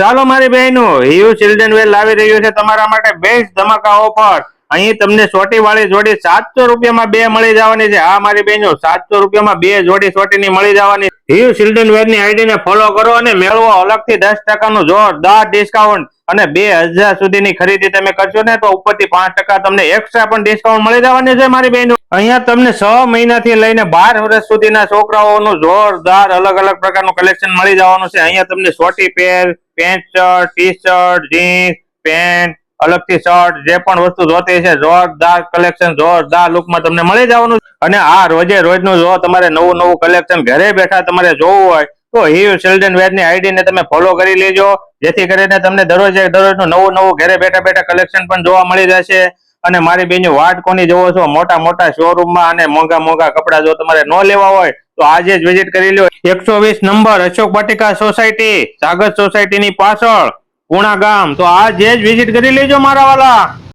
ચાલો મારી બહેનો હિયુ ચિલ્ડ્રન વેલ લાવી રહ્યું છે તમારા માટે બેસ્ટ ધમાકા ઓફર અહીં તમને સોટી વાળી જોડી સાતસો રૂપિયામાં બે મળી જવાની છે. હા, મારી બહેનો, સાતસો રૂપિયામાં બે જોડી સોટીની મળી જવાની. હિયુ ચિલ્ડ્રન વેરની આઈડી ને ફોલો કરો અને મેળવો અલગથી દસ ટકાનું જોરદાર ડિસ્કાઉન્ટ અને બે હજાર સુધીની ખરીદી તમે કરશો ને તો ઉપરથી પાંચ ટકા તમને એક્સ્ટ્રા પણ ડિસ્કાઉન્ટ મળી જવાની છે, મારી બહેનો. અહીંયા તમને છ મહિનાથી લઈને બાર વર્ષ સુધીના છોકરાઓનું જોરદાર અલગ અલગ પ્રકારનું કલેક્શન મળી જવાનું છે. અહીંયા તમને સોટી pair, pant shirt T shirt jeans, pant અલગથી શર્ટ, જે પણ વસ્તુ જોતી છે જોરદાર કલેક્શન જોરદાર લુકમાં તમને મળી જવાનું અને આ રોજે રોજનું જો તમારે નવું નવું કલેક્શન ઘરે બેઠા તમારે જોવું હોય, તો હિવ ચિલ્ડ્રન વેરની આઈડીને તમે ફોલો કરી લેજો. જેથી કરીને તમને દરરોજે દરરોજનું નવું નવું ઘરે બેઠા બેઠા કલેક્શન પણ જોવા મળી જશે. અને મારી બેનું વાટ કોની જોવો છો? મોટા મોટા શોરૂમમાં અને મોંઘા મોંઘા કપડા જો તમારે ન લેવા હોય, તો આજે જ વિઝિટ કરી લો એકસો નંબર અશોક વાટિકા સોસાયટી સાગર સોસાયટીની પાછળ. પુણા ગામ. તો આજે જ વિઝિટ કરી લેજો મારા વાલા.